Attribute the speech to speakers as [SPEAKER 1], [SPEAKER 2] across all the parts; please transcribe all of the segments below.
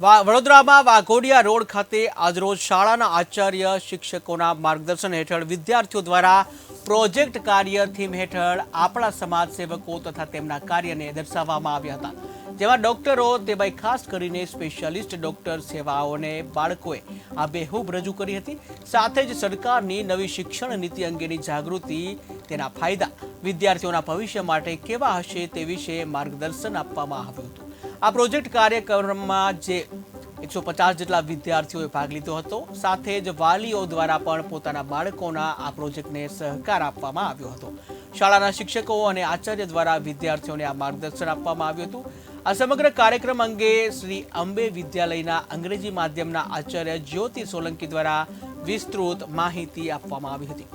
[SPEAKER 1] વડોદરામાં વાઘોડિયા રોડ ખાતે આજરોજ શાળાના આચાર્ય શિક્ષકોના માર્ગદર્શન હેઠળ વિદ્યાર્થીઓ દ્વારા પ્રોજેક્ટ કાર્ય થીમ હેઠળ આપણા સમાજ સેવકો તથા તેમના કાર્યને દર્શાવવામાં આવ્યા હતા. જેમાં ડોક્ટરો તેમાં ખાસ કરીને સ્પેશિયાલિસ્ટ ડોક્ટર સેવાઓને બાળકોએ આ બેહૂબ રજૂ કરી હતી. સાથે જ સરકારની નવી શિક્ષણ નીતિ અંગેની જાગૃતિ, તેના ફાયદા, વિદ્યાર્થીઓના ભવિષ્ય માટે કેવા હશે તે વિશે માર્ગદર્શન આપવામાં આવ્યું હતું. આ પ્રોજેક્ટ કાર્યક્રમમાં જે એકસો પચાસ જેટલા વિદ્યાર્થીઓએ ભાગ લીધો હતો, સાથે જ વાલીઓ દ્વારા પણ પોતાના બાળકોના આ પ્રોજેક્ટને સહકાર આપવામાં આવ્યો હતો. શાળાના શિક્ષકો અને આચાર્ય દ્વારા વિદ્યાર્થીઓને આ માર્ગદર્શન આપવામાં આવ્યું હતું. આ સમગ્ર કાર્યક્રમ અંગે શ્રી અંબે વિદ્યાલયના અંગ્રેજી માધ્યમના આચાર્ય જ્યોતિ સોલંકી દ્વારા વિસ્તૃત માહિતી આપવામાં આવી હતી.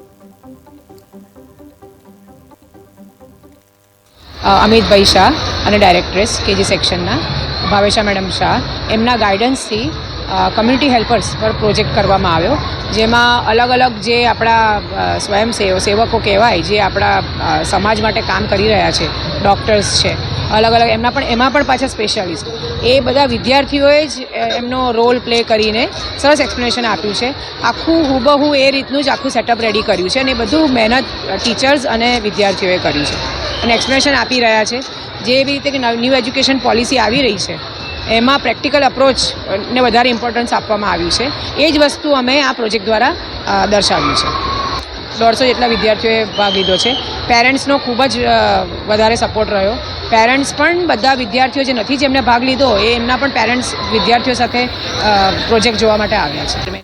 [SPEAKER 2] અમિતભાઈ શાહ અને ડાયરેક્ટ્રેસ કેજી સેક્શનના, ભાવેશા મેડમ શાહ. એમના ગાઈડન્સથી કમ્યુનિટી હેલ્પર્સ પર પ્રોજેક્ટ કરવામાં આવ્યો, જેમાં અલગ અલગ જે આપણા સ્વયંસેવ સેવકો કહેવાય, જે આપણા સમાજ માટે કામ કરી રહ્યા છે ડૉક્ટર્સ છે, અલગ અલગ, એમના પણ, એમાં પણ પાછા સ્પેશિયાલિસ્ટ એ બધા વિદ્યાર્થીઓએ જ એમનો રોલ પ્લે કરીને સરસ એક્સપ્લેનેશન આપ્યું છે. આખું હુબહુ એ રીતનું જ આખું સેટઅપ રેડી કર્યું છે અને બધું મહેનત ટીચર્સ અને વિદ્યાર્થીઓએ કર્યું છે. અને એક્સપ્લેનેશન આપી રહ્યા છે જે એવી રીતે કે ન્યૂ એજ્યુકેશન પોલિસી આવી રહી છે. એમાં પ્રેક્ટિકલ અપ્રોચને વધારે ઇમ્પોર્ટન્સ આપવામાં આવ્યું છે. એ જ વસ્તુ અમે આ પ્રોજેક્ટ દ્વારા દર્શાવ્યું છે. દોઢસો જેટલા વિદ્યાર્થીઓએ ભાગ લીધો છે. પેરેન્ટ્સનો ખૂબ જ વધારે સપોર્ટ રહ્યો. પેરેન્ટ્સ પણ બધા વિદ્યાર્થીઓ જે નથી જેમને ભાગ લીધો એ એમના પણ પેરેન્ટ્સ વિદ્યાર્થીઓ સાથે પ્રોજેક્ટ જોવા માટે આવ્યા છે.